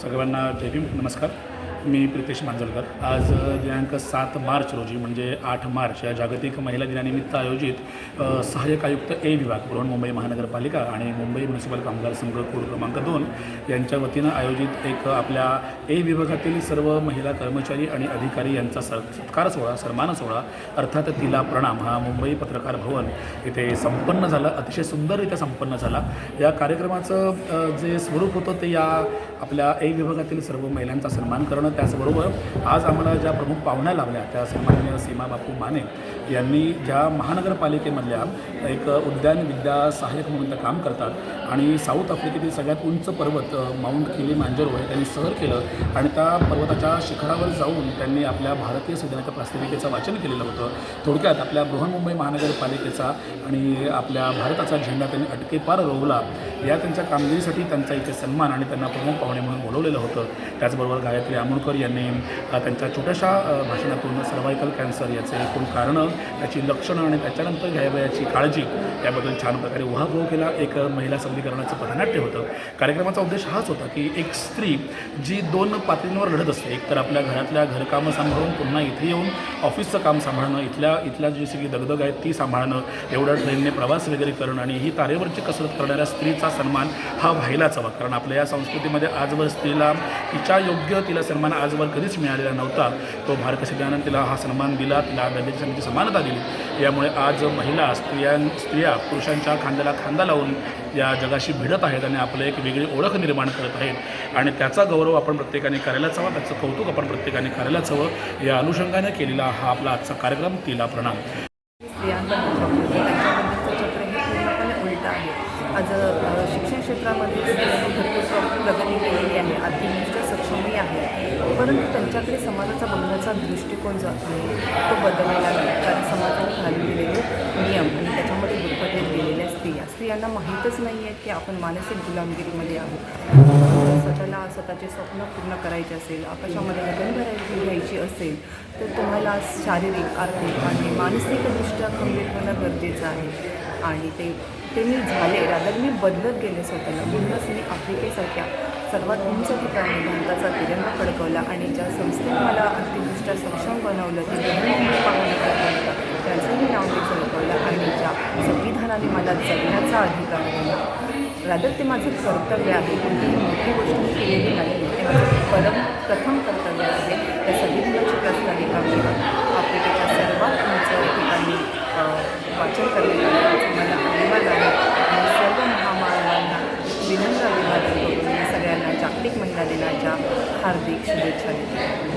सगळ्यांना जय भीम. नमस्कार. मी प्रितेश मांजरकर आज दिनांक सात मार्च रोजी म्हणजे आठ मार्च या जागतिक महिला दिनानिमित्त आयोजित सहाय्यक आयुक्त ए विभाग बृहन्मुंबई महानगरपालिका आणि मुंबई म्युनिसिपल कामगार संघ कोड क्रमांक दोन यांच्या वतीनं आयोजित एक आपल्या ए विभागातील सर्व महिला कर्मचारी आणि अधिकारी यांचा सर सत्कार सोहळा सन्मान सोहळा अर्थात तिला प्रणाम हा मुंबई पत्रकार भवन इथे संपन्न झाला अतिशय सुंदररित्या संपन्न झाला. या कार्यक्रमाचं जे स्वरूप होतं ते या आपल्या ए विभागातील सर्व महिलांचा सन्मान करणं त्याचबरोबर आज आम्हाला ज्या प्रमुख पाहुण्या लाभल्या त्या सन्माननीय सीमा बापू माने यांनी ज्या महानगरपालिकेमधल्या एक उद्यान विद्या सहाय्यक म्हणून त्या काम करतात आणि साऊथ आफ्रिकेतील सगळ्यात उंच पर्वत माउंट किली मांजरो आहे त्यांनी सहर केलं आणि त्या पर्वताच्या शिखरावर जाऊन त्यांनी आपल्या भारतीय संविधानाच्या प्रास्ताविकेचं वाचन केलेलं होतं. थोडक्यात आपल्या बृहन्मुंबई महानगरपालिकेचा आणि आपल्या भारताचा झेंडा त्यांनी अटकेपार रोवला या त्यांच्या कामगिरीसाठी त्यांचा इथे सन्मान आणि त्यांना प्रमुख पाहुणे म्हणून बोलवलेलं होतं. त्याचबरोबर गायत्री आमोणकर यांनी त्यांच्या छोट्याशा भाषणातून सर्वायकल कॅन्सर याचे एकूण कारणं त्याची लक्षणं आणि त्याच्यानंतर घ्यावयाची काळजी. याबद्दल छान प्रकारे उहापोह केला. एक महिला सबलीकरणाचं पथनाट्य होतं. कार्यक्रमाचा उद्देश हाच होता की एक स्त्री जी दोन पातळींवर लढत असते. एक तर आपल्या घरातल्या घरकामं सांभाळून पुन्हा इथे येऊन ऑफिसचं काम सांभाळणं इथल्या इथल्या जी सगळी दगदग आहे ती सांभाळणं एवढ्या ट्रेनने प्रवास वगैरे करणं आणि ही तारेवरची कसरत करणाऱ्या स्त्रीचा सन्मान हा व्हायलाच हवा. कारण आपल्या या संस्कृतीमध्ये आजवर स्त्रीला तिच्या योग्य तिला सन्मान आजवर कधीच मिळालेला नव्हता. तो भारत सिद्धानं तिला हा सन्मान दिला तिला दलित समिती समानता दिली. यामुळे आज महिला स्त्रियां स्त्रिया पुरुषांच्या खांद्याला खांदा लावून या जगाशी भिडत आहेत आणि आपलं एक वेगळी ओळख निर्माण करत आहेत. आणि त्याचा गौरव आपण प्रत्येकाने करायलाच हवा त्याचं कौतुक आपण प्रत्येकाने करायलाच हवं. या अनुषंगाने केलेला हा आपला आजचा कार्यक्रम तिला प्रणाम. आज शिक्षण क्षेत्रामध्ये भरपूर प्रगती केलेली आहे. आर्थिकदृष्ट्या सक्षमही आहे. परंतु त्यांच्याकडे समाजाचा बघण्याचा दृष्टिकोन जो आहे तो बदलायला लागला. कारण समाजाने घालून दिलेले नियम आणि त्याच्यामध्ये गुरफटत गेलेल्या स्त्रिया. स्त्रियांना माहीतच नाही आहे की आपण मानसिक गुलामगिरीमध्ये आहोत. स्वतःला स्वतःचे स्वप्न पूर्ण करायचे असेल आकाशामध्ये लग्न भरायची घ्यायची असेल तर तुम्हाला शारीरिक आर्थिक आणि मानसिकदृष्ट्या खंबीर होणं गरजेचं आहे. आणि ते ते मी झाले. रादर मी बदलत गेले स्वतःला. म्हणूनच मी आफ्रिकेसारख्या सर्वात उंच ठिकाणी भारताचा तिरंगा फडकवला आणि ज्या संस्थेने मला आर्थिकदृष्ट्या सक्षम बनवलं ते बृहन्मुंबई मी नाव मी फडकवलं आणि ज्या संविधानाने मला जगण्याचा अधिकार दिला. रादर ते माझं कर्तव्य आहे. कोणतीही मोठी गोष्ट मी केलेली नाही. ते माझं परम प्रथम कर्तव्य आहे. त्या संविधानाची प्रस्ताविका मी आफ्रिकेच्या सर्वात उंच ठिकाणी वाचन करण्यात आलं. hardik sydd wedi tynnu.